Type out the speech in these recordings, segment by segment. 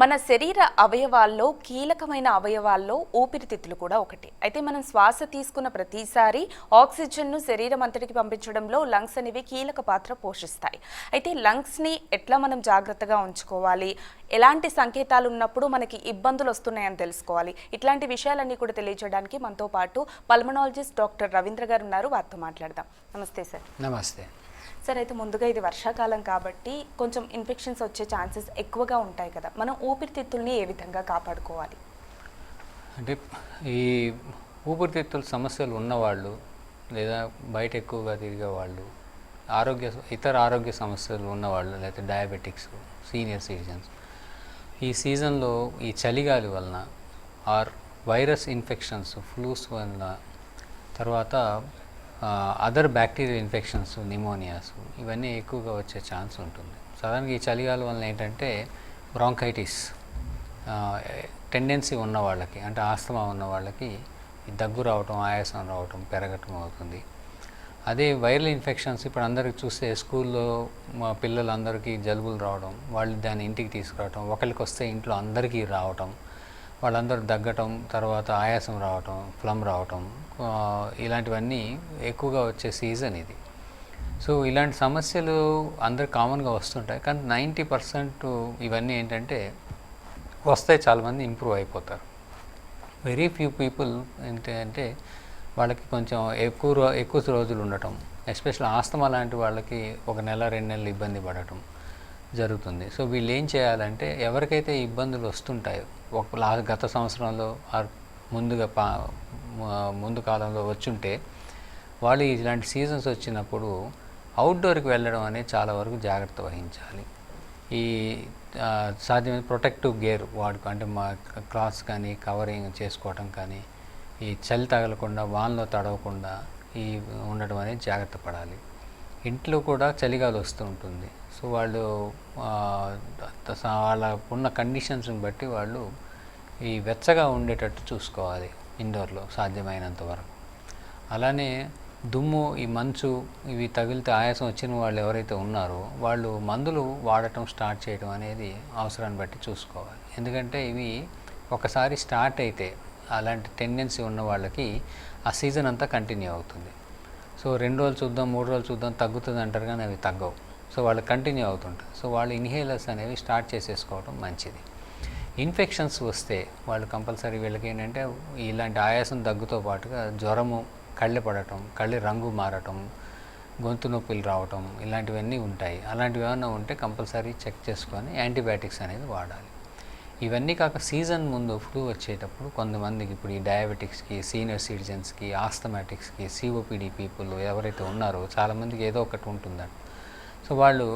మన శరీర అవయవాల్లో కీలకమైన అవయవాల్లో ఊపిరితిత్తులు కూడా ఒకటి. అయితే మనం శ్వాస తీసుకున్న ప్రతిసారి ఆక్సిజన్ను శరీరం అంతటికి పంపించడంలో లంగ్స్ అనేవి కీలక పాత్ర పోషిస్తాయి. అయితే లంగ్స్ని ఎట్లా మనం జాగ్రత్తగా ఉంచుకోవాలి? ఎలాంటి సంకేతాలు ఉన్నప్పుడు మనకి ఇబ్బందులు వస్తున్నాయని తెలుసుకోవాలి. ఇట్లాంటి విషయాలన్నీ కూడా తెలియజేయడానికి మనతో పాటు పల్మనాలజిస్ట్ డాక్టర్ రవీంద్ర గారు ఉన్నారు. వారితో మాట్లాడదాం. నమస్తే సార్. నమస్తే. సార్ అయితే ముందుగా ఇది వర్షాకాలం కాబట్టి కొంచెం ఇన్ఫెక్షన్స్ వచ్చే ఛాన్సెస్ ఎక్కువగా ఉంటాయి కదా. మనం ఊపిరితిత్తుల్ని ఏ విధంగా కాపాడుకోవాలి? అంటే ఈ ఊపిరితిత్తుల సమస్యలు ఉన్నవాళ్ళు లేదా బయట ఎక్కువగా తిరిగే వాళ్ళు ఆరోగ్య ఇతర ఆరోగ్య సమస్యలు ఉన్నవాళ్ళు లేకపోతే డయాబెటిక్స్ సీనియర్ సిటిజన్స్ ఈ సీజన్లో ఈ చలిగాలి వలన ఆర్ వైరస్ ఇన్ఫెక్షన్స్ ఫ్లూస్ వలన తర్వాత అదర్ బ్యాక్టీరియల్ ఇన్ఫెక్షన్స్ నిమోనియాస్ ఇవన్నీ ఎక్కువగా వచ్చే ఛాన్స్ ఉంటుంది. సాధారణంగా ఈ చలిగాల వలన ఏంటంటే బ్రాంకైటిస్ టెండెన్సీ ఉన్న వాళ్ళకి అంటే ఆస్తమా ఉన్న వాళ్ళకి దగ్గు రావటం ఆయాసం రావటం పెరగటం అవుతుంది. అదే వైరల్ ఇన్ఫెక్షన్స్ ఇప్పుడు అందరికి చూస్తే స్కూల్లో మా పిల్లలందరికీ జలుబులు రావడం వాళ్ళు దాన్ని ఇంటికి తీసుకురావటం ఒకరికి వస్తే ఇంట్లో అందరికీ రావటం వాళ్ళందరూ దగ్గటం తర్వాత ఆయాసం రావటం ప్లమ్ రావటం ఇలాంటివన్నీ ఎక్కువగా వచ్చే సీజన్ ఇది. సో ఇలాంటి సమస్యలు అందరు కామన్గా వస్తుంటాయి. కానీ నైంటీ పర్సెంట్ ఇవన్నీ ఏంటంటే వస్తే చాలామంది ఇంప్రూవ్ అయిపోతారు. వెరీ ఫ్యూ పీపుల్ ఏంటి అంటే వాళ్ళకి కొంచెం ఎక్కువ రో ఎక్కువ రోజులు ఉండటం ఎస్పెషల్ ఆస్తమా లాంటి వాళ్ళకి ఒక నెల రెండు నెలలు ఇబ్బంది పడటం. జరుగుతుంది. సో వీళ్ళు ఏం చేయాలంటే ఎవరికైతే ఇబ్బందులు వస్తుంటాయో ఒక గత సంవత్సరంలో ముందుగా పా ముందు కాలంలో వచ్చుంటే వాళ్ళు ఇలాంటి సీజన్స్ వచ్చినప్పుడు అవుట్డోర్కి వెళ్ళడం అనేది చాలా వరకు జాగ్రత్త వహించాలి. ఈ సాధ్యమైన ప్రొటెక్టివ్ గేర్ వాడుకో అంటే మా క్లాత్స్ కానీ కవరింగ్ చేసుకోవటం కానీ ఈ చలి తగలకుండా వాన్లో తడవకుండా ఈ ఉండడం అనేది జాగ్రత్త పడాలి. ఇంట్లో కూడా చలిగాలి వస్తూ ఉంటుంది. సో వాళ్ళు వాళ్ళ ఉన్న కండిషన్స్ని బట్టి వాళ్ళు ఈ వెచ్చగా ఉండేటట్టు చూసుకోవాలి ఇండోర్లో సాధ్యమైనంత వరకు. అలానే దుమ్ము ఈ మంచు ఇవి తగిలితే ఆయాసం వచ్చిన వాళ్ళు ఎవరైతే ఉన్నారో వాళ్ళు మందులు వాడటం స్టార్ట్ చేయడం అనేది అవసరాన్ని బట్టి చూసుకోవాలి. ఎందుకంటే ఇవి ఒకసారి స్టార్ట్ అయితే అలాంటి టెండెన్సీ ఉన్న వాళ్ళకి ఆ సీజన్ అంతా కంటిన్యూ అవుతుంది. సో రెండు రోజులు చూద్దాం మూడు రోజులు చూద్దాం తగ్గుతుంది అంటారు కానీ అవి తగ్గవు. సో వాళ్ళు కంటిన్యూ అవుతుంటారు. సో వాళ్ళు ఇన్హేలర్స్ అనేవి స్టార్ట్ చేసేసుకోవడం మంచిది. ఇన్ఫెక్షన్స్ వస్తే వాళ్ళు కంపల్సరీ వీళ్ళకి ఏంటంటే ఇలాంటి ఆయాసం దగ్గుతో పాటుగా జ్వరము కళ్ళె పడటం కళ్ళు రంగు మారటం గొంతు నొప్పులు రావటం ఇలాంటివన్నీ ఉంటాయి. అలాంటివి ఏమైనా ఉంటే కంపల్సరీ చెక్ చేసుకొని యాంటీబయాటిక్స్ అనేది వాడాలి. ఇవన్నీ కాక సీజన్ ముందు ఫ్లూ వచ్చేటప్పుడు కొంతమందికి ఇప్పుడు ఈ డయాబెటిక్స్కి సీనియర్ సిటిజన్స్కి ఆస్థమాటిక్స్కి సిఓపిడి పీపుల్ ఎవరైతే ఉన్నారో చాలామందికి ఏదో ఒకటి ఉంటుందంట. సో వాళ్ళు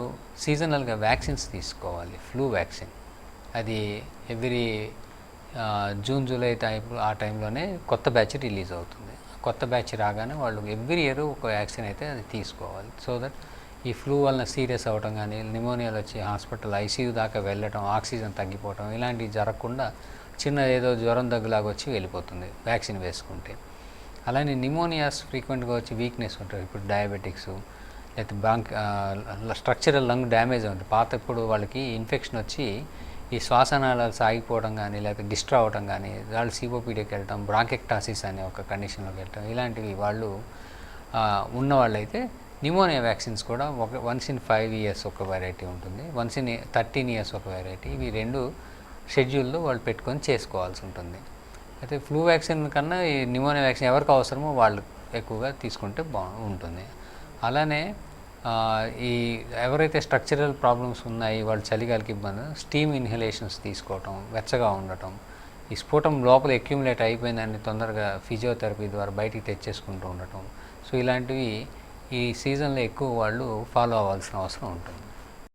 సీజనల్గా వ్యాక్సిన్స్ తీసుకోవాలి ఫ్లూ వ్యాక్సిన్. అది ఎవ్రీ జూన్ జూలై టైం ఆ టైంలోనే కొత్త బ్యాచ్ రిలీజ్ అవుతుంది. కొత్త బ్యాచ్ రాగానే వాళ్ళు ఎవ్రీ ఇయర్ ఒక వ్యాక్సిన్ అయితే అది తీసుకోవాలి. సో దట్ ఈ ఫ్లూ వలన సీరియస్ అవ్వటం కానీ నిమోనియాలు వచ్చి హాస్పిటల్ ఐసీయూ దాకా వెళ్ళటం ఆక్సిజన్ తగ్గిపోవటం ఇలాంటివి జరగకుండా చిన్న ఏదో జ్వరం దగ్గులాగా వచ్చి వెళ్ళిపోతుంది వ్యాక్సిన్ వేసుకుంటే. అలానే నిమోనియాస్ ఫ్రీక్వెంట్గా వచ్చి వీక్నెస్ ఉంటుంది. ఇప్పుడు డయాబెటిక్స్ లేకపోతే బ్యాంక్ స్ట్రక్చరల్ లంగ్ డ్యామేజ్ ఉంటుంది. పాత ఇప్పుడు వాళ్ళకి ఇన్ఫెక్షన్ వచ్చి ఈ శ్వాసనాళాలు సాగిపోవడం కానీ లేకపోతే డిస్ట్రా అవ్వడం కానీ వాళ్ళు సిఓపీడీకి వెళ్ళటం బ్రాంకెక్టాసిస్ అనే ఒక కండిషన్లోకి వెళ్ళటం ఇలాంటివి వాళ్ళు ఉన్నవాళ్ళైతే నిమోనియా వ్యాక్సిన్స్ కూడా ఒక వన్స్ ఇన్ ఫైవ్ ఇయర్స్ ఒక వెరైటీ ఉంటుంది. వన్స్ ఇన్ థర్టీన్ ఇయర్స్ ఒక వెరైటీ ఇవి రెండు షెడ్యూల్లో వాళ్ళు పెట్టుకొని చేసుకోవాల్సి ఉంటుంది. అయితే ఫ్లూ వ్యాక్సిన్ కన్నా ఈ నిమోనియా వ్యాక్సిన్ ఎవరికి అవసరమో వాళ్ళు ఎక్కువగా తీసుకుంటే బా ఉంటుంది. అలానే ఈ ఎవరైతే స్ట్రక్చరల్ ప్రాబ్లమ్స్ ఉన్నాయి వాళ్ళు చలిగాలికి ఇబ్బంది స్టీమ్ ఇన్హలేషన్స్ తీసుకోవటం వెచ్చగా ఉండటం ఈ స్ఫోటం లోపల అక్యుములేట్ అయిపోయిందని తొందరగా ఫిజియోథెరపీ ద్వారా బయటికి తెచ్చేసుకుంటూ ఉండటం. సో ఇలాంటివి ఈ సీజన్లో ఎక్కువ వాళ్ళు ఫాలో అవ్వాల్సిన అవసరం ఉంటుంది.